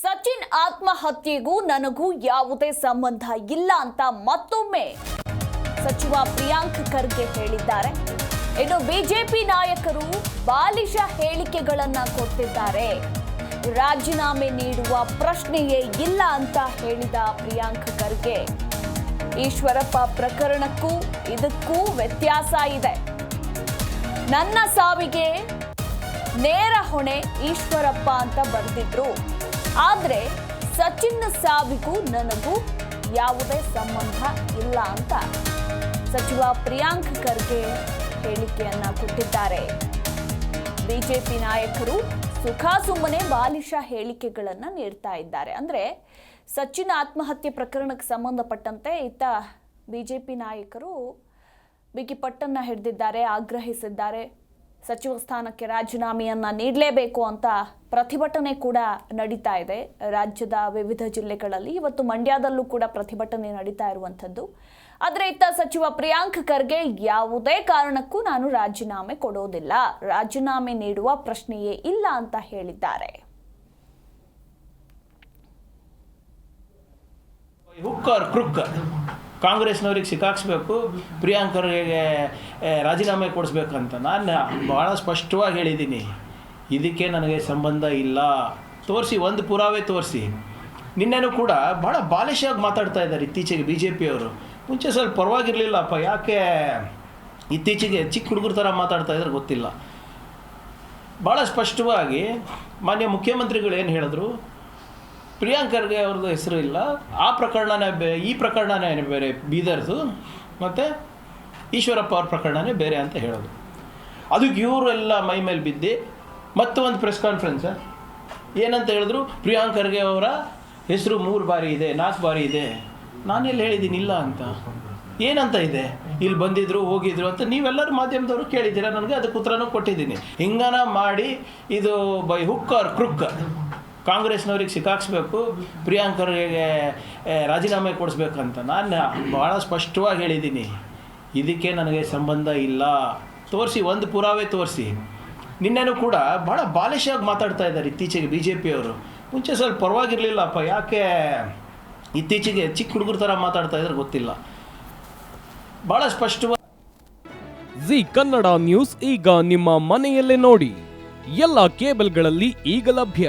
ಸಚಿನ್ ಆತ್ಮಹತ್ಯೆಗೂ ನನಗೂ ಯಾವುದೇ ಸಂಬಂಧ ಇಲ್ಲ ಅಂತ ಮತ್ತೊಮ್ಮೆ ಸಚಿವ ಪ್ರಿಯಾಂಕ್ ಖರ್ಗೆ ಹೇಳಿದ್ದಾರೆ. ಇನ್ನು ಬಿಜೆಪಿ ನಾಯಕರು ಬಾಲಿಷ ಹೇಳಿಕೆಗಳನ್ನ ಕೊಟ್ಟಿದ್ದಾರೆ. ರಾಜೀನಾಮೆ ನೀಡುವ ಪ್ರಶ್ನೆಯೇ ಇಲ್ಲ ಅಂತ ಹೇಳಿದ ಪ್ರಿಯಾಂಕ್ ಖರ್ಗೆ. ಈಶ್ವರಪ್ಪ ಪ್ರಕರಣಕ್ಕೂ ಇದಕ್ಕೂ ವ್ಯತ್ಯಾಸ ಇದೆ. ನನ್ನ ಸಾವಿಗೆ ನೇರ ಹೊಣೆ ಈಶ್ವರಪ್ಪ ಅಂತ ಬರೆದಿದ್ರು. ಆದ್ರೆ ಸಚಿನ್ ಸಾವಿಗೂ ನನಗೂ ಯಾವುದೇ ಸಂಬಂಧ ಇಲ್ಲ ಅಂತ ಸಚಿವ ಪ್ರಿಯಾಂಕ್ ಖರ್ಗೆ ಹೇಳಿಕೆಯನ್ನ ಕೊಟ್ಟಿದ್ದಾರೆ. ಬಿಜೆಪಿ ನಾಯಕರು ಸುಖಾಸುಮ್ಮನೆ ಸುಮ್ಮನೆ ಹೇಳಿಕೆಗಳನ್ನು ನೀಡ್ತಾ ಇದ್ದಾರೆ. ಅಂದ್ರೆ ಸಚಿನ್ ಆತ್ಮಹತ್ಯೆ ಪ್ರಕರಣಕ್ಕೆ ಸಂಬಂಧಪಟ್ಟಂತೆ ಇತ್ತ ಬಿಜೆಪಿ ನಾಯಕರು ಬಿಗಿ ಪಟ್ಟನ್ನ ಹಿಡಿದಿದ್ದಾರೆ, ಆಗ್ರಹಿಸಿದ್ದಾರೆ. ಸಚಿವ ಸ್ಥಾನಕ್ಕೆ ರಾಜೀನಾಮೆಯನ್ನು ನೀಡಲೇಬೇಕು ಅಂತ ಪ್ರತಿಭಟನೆ ಕೂಡ ನಡೀತಾ ಇದೆ. ರಾಜ್ಯದ ವಿವಿಧ ಜಿಲ್ಲೆಗಳಲ್ಲಿ ಇವತ್ತು ಮಂಡ್ಯದಲ್ಲೂ ಕೂಡ ಪ್ರತಿಭಟನೆ ನಡೀತಾ ಇರುವಂಥದ್ದು. ಆದರೆ ಇತ್ತ ಸಚಿವ ಪ್ರಿಯಾಂಕ್ ಖರ್ಗೆ ಯಾವುದೇ ಕಾರಣಕ್ಕೂ ನಾನು ರಾಜೀನಾಮೆ ಕೊಡೋದಿಲ್ಲ. ರಾಜೀನಾಮೆ ನೀಡುವ ಪ್ರಶ್ನೆಯೇ ಇಲ್ಲ ಅಂತ ಹೇಳಿದ್ದಾರೆ. ಹುಕ್ ಆರ್ ಕ್ರುಕ್ ಕಾಂಗ್ರೆಸ್ನವ್ರಿಗೆ ಸಿಕ್ಕಾಕ್ಸ್ಬೇಕು, ಪ್ರಿಯಾಂಕರಿಗೆ ರಾಜೀನಾಮೆ ಕೊಡಿಸ್ಬೇಕಂತ ನಾನು ಭಾಳ ಸ್ಪಷ್ಟವಾಗಿ ಹೇಳಿದ್ದೀನಿ. ಇದಕ್ಕೆ ನನಗೆ ಸಂಬಂಧ ಇಲ್ಲ. ತೋರಿಸಿ, ಒಂದು ಪುರಾವೆ ತೋರಿಸಿ. ನಿನ್ನೆನೂ ಕೂಡ ಭಾಳ ಬಾಲಿಶವಾಗಿ ಮಾತಾಡ್ತಾ ಇದ್ದಾರೆ ಇತ್ತೀಚೆಗೆ ಬಿ ಜೆ ಪಿಯವರು ಮುಂಚೆ ಸ್ವಲ್ಪ ಪರವಾಗಿರಲಿಲ್ಲಪ್ಪ, ಯಾಕೆ ಇತ್ತೀಚೆಗೆ ಚಿಕ್ಕ ಹುಡುಗರ ಥರ ಮಾತಾಡ್ತಾ ಇದ್ದಾರೆ ಗೊತ್ತಿಲ್ಲ. ಭಾಳ ಸ್ಪಷ್ಟವಾಗಿ ಮಾನ್ಯ ಮುಖ್ಯಮಂತ್ರಿಗಳು ಏನು ಹೇಳಿದ್ರು? ಪ್ರಿಯಾಂಕ್ ಖರ್ಗೆ ಅವ್ರದ್ದು ಹೆಸರು ಇಲ್ಲ. ಆ ಪ್ರಕರಣನೇ ಬೇ, ಈ ಪ್ರಕರಣನೇ ಬೇರೆ ಬೀದರ್ದು ಮತ್ತು ಈಶ್ವರಪ್ಪ ಅವ್ರ ಪ್ರಕರಣನೇ ಬೇರೆ ಅಂತ ಹೇಳೋದು. ಅದಕ್ಕೆ ಇವರೆಲ್ಲ ಮೈ ಮೇಲೆ ಬಿದ್ದು ಮತ್ತೊಂದು ಪ್ರೆಸ್ ಕಾನ್ಫರೆನ್ಸ್ ಏನಂತ ಹೇಳಿದ್ರು, ಪ್ರಿಯಾಂಕ್ ಖರ್ಗೆ ಅವರ ಹೆಸರು ಮೂರು ಬಾರಿ ಇದೆ, ನಾಲ್ಕು ಬಾರಿ ಇದೆ. ನಾನೆಲ್ಲಿ ಹೇಳಿದ್ದೀನಿ ಇಲ್ಲ ಅಂತ. ಏನಂತ ಇದೆ? ಇಲ್ಲಿ ಬಂದಿದ್ರು, ಹೋಗಿದ್ರು ಅಂತ ನೀವೆಲ್ಲರೂ ಮಾಧ್ಯಮದವರು ಕೇಳಿದ್ದೀರಾ? ನನಗೆ ಅದಕ್ಕೆ ಉತ್ತರನೂ ಕೊಟ್ಟಿದ್ದೀನಿ. ಹಿಂಗನ ಮಾಡಿ ಇದು ಬೈ ಹುಕ್ ಆರ್ ಕ್ರುಕ್. ಕಾಂಗ್ರೆಸ್ನವ್ರಿಗೆ ಸಿಕ್ಕಾಕ್ಸ್ಬೇಕು ಪ್ರಿಯಾಂಕರಿಗೆ ರಾಜೀನಾಮೆ ಕೊಡಿಸ್ಬೇಕಂತ ನಾನು ಭಾಳ ಸ್ಪಷ್ಟವಾಗಿ ಹೇಳಿದ್ದೀನಿ. ಇದಕ್ಕೆ ನನಗೆ ಸಂಬಂಧ ಇಲ್ಲ. ತೋರಿಸಿ, ಒಂದು ಪುರಾವೆ ತೋರಿಸಿ. ನಿನ್ನೆನೂ ಕೂಡ ಭಾಳ ಬಾಲಿಶಾಗಿ ಮಾತಾಡ್ತಾ ಇದ್ದಾರೆ ಇತ್ತೀಚೆಗೆ ಬಿ ಜೆ ಪಿಯವರು ಮುಂಚೆ ಸ್ವಲ್ಪ ಪರವಾಗಿರಲಿಲ್ಲಪ್ಪ, ಯಾಕೆ ಇತ್ತೀಚೆಗೆ ಚಿಕ್ಕ ಹುಡುಗರ ಥರ ಮಾತಾಡ್ತಾ ಇದ್ದಾರೆ ಗೊತ್ತಿಲ್ಲ. ಭಾಳ ಸ್ಪಷ್ಟವಾಗಿ ಜಿ ಕನ್ನಡ ನ್ಯೂಸ್ ಈಗ ನಿಮ್ಮ ಮನೆಯಲ್ಲೇ ನೋಡಿ. ಎಲ್ಲ ಕೇಬಲ್ಗಳಲ್ಲಿ ಈಗ ಲಭ್ಯ.